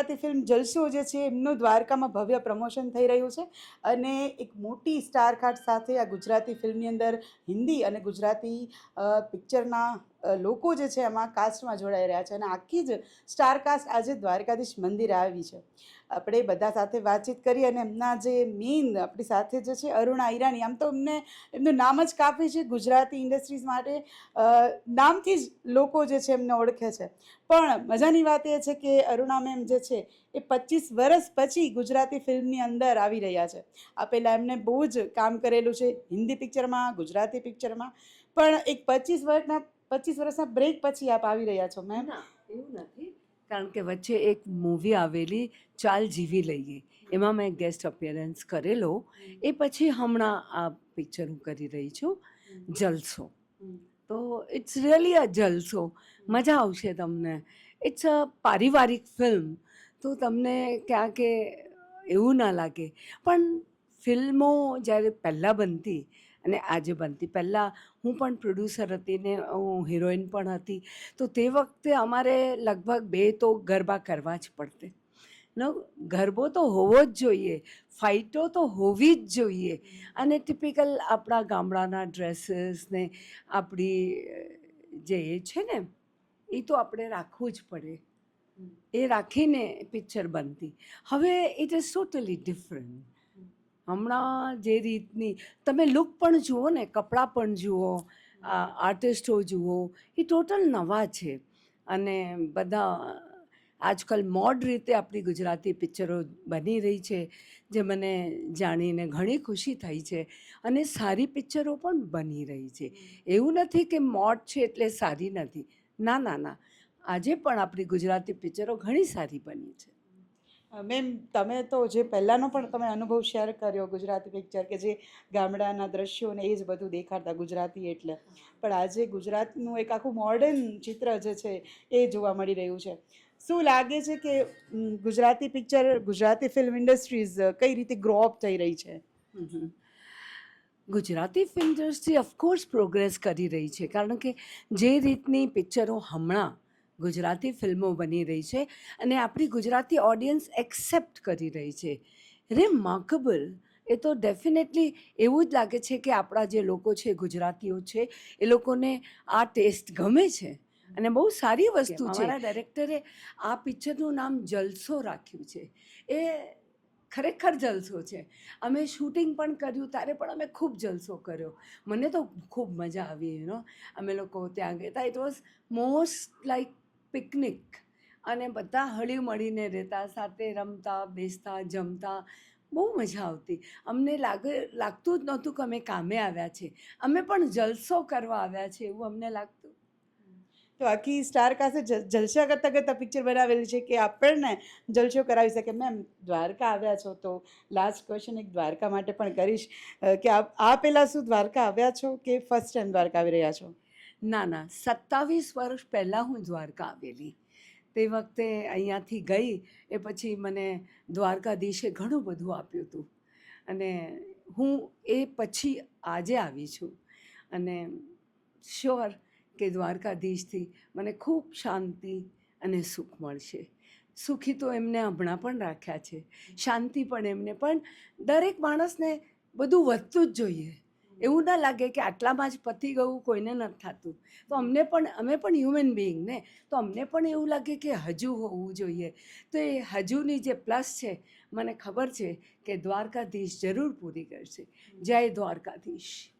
Gujarati film જલસો જે છે, એમનું દ્વારકામાં ભવ્ય પ્રમોશન થઈ રહ્યું છે અને એક મોટી સ્ટાર કાસ્ટ સાથે આ ગુજરાતી ફિલ્મની અંદર હિન્દી અને ગુજરાતી પિક્ચરના લોકો જે છે એમાં કાસ્ટમાં જોડાઈ રહ્યા છે અને આખી જ સ્ટાર કાસ્ટ આજે દ્વારકાધીશ મંદિર આવી છે. આપણે બધા સાથે વાતચીત કરી અને એમના જે મેઇન આપણી સાથે જે છે અરુણા ઈરાની, આમ તો એમને, એમનું નામ જ કાફી છે ગુજરાતી ઇન્ડસ્ટ્રીઝ માટે. નામથી જ લોકો જે છે એમને ઓળખે છે. પણ મજાની વાત એ છે કે અરુણા મેમ જે છે એ પચીસ વર્ષ પછી ગુજરાતી ફિલ્મની અંદર આવી રહ્યા છે. આ પહેલાં એમને બહુ જ કામ કરેલું છે હિન્દી પિક્ચરમાં, ગુજરાતી પિક્ચરમાં. પણ એક પચીસ વર્ષના પચીસ વર્ષના બ્રેક પછી આપ આવી રહ્યા છો મેમ એવું નથી. કારણ કે વચ્ચે એક મૂવી આવેલી ચાલ જીવી લઈએ. એમાં મેં ગેસ્ટ અપિયરન્સ કરેલો. એ પછી હમણાં આ પિક્ચર હું કરી રહી છું. જલસો. તો ઇટ્સ રિયલી અ જલસો. મજા આવશે તમને. ઇટ્સ અ પારિવારિક ફિલ્મ તો તમને ક્યાં કે એવું ના લાગે. પણ ફિલ્મો જ્યારે પહેલાં બનતી અને આજે બનતી. પહેલાં હું પણ પ્રોડ્યુસર હતી ને હું હિરોઈન પણ હતી. તો તે વખતે અમારે લગભગ બે તો ગરબા કરવા જ પડતે. ન, ગરબો તો હોવો જ જોઈએ, ફાઇટો તો હોવી જ જોઈએ. અને ટિપિકલ આપણા ગામડાના ડ્રેસીસ ને આપણી, જે એ છે ને, એ તો આપણે રાખવું જ પડે. એ રાખીને પિક્ચર બનતી. હવે ઇટ ઇઝ ટોટલી ડિફરન્ટ હમણાં જે રીતની, તમે લુક પણ જુઓ ને, કપડાં પણ જુઓ આર્ટિસ્ટો જુઓ, એ ટોટલ નવા છે. અને બધા આજકાલ મોડ રીતે આપણી ગુજરાતી પિક્ચરો બની રહી છે, જે મને જાણીને ઘણી ખુશી થઈ છે. અને સારી પિક્ચરો પણ બની રહી છે. એવું નથી કે મોડ છે એટલે સારી નથી. ના ના ના. આજે પણ આપણી ગુજરાતી પિક્ચરો ઘણી સારી બની છે. મેમ, તમે તો જે પહેલાંનો પણ તમે અનુભવ શેર કર્યો ગુજરાતી પિક્ચર કે જે ગામડાના દ્રશ્યોને એ જ બધું દેખાડતા ગુજરાતી એટલે. પણ આજે ગુજરાતનું એક આખું મોડર્ન ચિત્ર જે છે એ જોવા મળી રહ્યું છે. શું લાગે છે કે Gujarati picture, Gujarati film industries કઈ રીતે ગ્રો અપ થઈ રહી છે? Gujarati film industry of course progress કરી રહી છે. કારણ કે જે રીતની પિક્ચરો હમણાં ગુજરાતી ફિલ્મો બની રહી છે અને આપણી ગુજરાતી ઓડિયન્સ એક્સેપ્ટ કરી રહી છે. રિમાર્કેબલ એ તો ડેફિનેટલી એવું જ લાગે છે કે આપણા જે લોકો છે ગુજરાતીઓ છે એ લોકોને આ ટેસ્ટ ગમે છે. અને બહુ સારી વસ્તુ છે. મારા ડાયરેક્ટરે આ પિક્ચરનું નામ જલસો રાખ્યું છે. એ ખરેખર જલસો છે. અમે શૂટિંગ પણ કર્યું ત્યારે પણ અમે ખૂબ જલસો કર્યો. મને તો ખૂબ મજા આવી યુ નો અમે લોકો ત્યાં ગયા હતા. It was most like picnic. અને બધા હળી મળીને રહેતા, સાથે રમતા, બેસતા, જમતા, બહુ મજા આવતી. અમને લાગે, લાગતું જ નહોતું કે અમે કામે આવ્યા છે. અમે પણ જલસો કરવા આવ્યા છે એવું અમને લાગતું. તો આખી સ્ટાર કાસે જલસા કરતાં કરતાં પિક્ચર બનાવેલી છે કે આપણને જલસો કરાવી શકે. મેમ, દ્વારકા આવ્યા છો તો લાસ્ટ ક્વેશ્ચન એક દ્વારકા માટે પણ કરીશ. કે આપ આ પહેલાં શું દ્વારકા આવ્યા છો કે ફર્સ્ટ ટાઈમ દ્વારકા આવી રહ્યા છો? ના ના, સત્તાવીસ વર્ષ પહેલાં હું દ્વારકા આવેલી. તે વખતે અહીંયાથી ગઈ એ પછી મને દ્વારકાધીશે ઘણું બધું આપ્યું હતું. અને હું એ પછી આજે આવી છું. અને શ્યોર કે દ્વારકાધીશથી મને ખૂબ શાંતિ અને સુખ મળશે. સુખી તો એમને હમણાં પણ રાખ્યા છે. શાંતિ પણ એમને, પણ દરેક માણસને બધું વધતું જ જોઈએ. એવું ના લાગે કે આટલામાં જ પતી ગયું કોઈને નથી થતું. તો અમને પણ અમે પણ હ્યુમન બિઈંગ ને. તો અમને પણ એવું લાગે કે હજુ હોવું જોઈએ. તો એ હજુની જે પ્લસ છે મને ખબર છે કે દ્વારકાધીશ જરૂર પૂરી કરશે. જય દ્વારકાધીશ.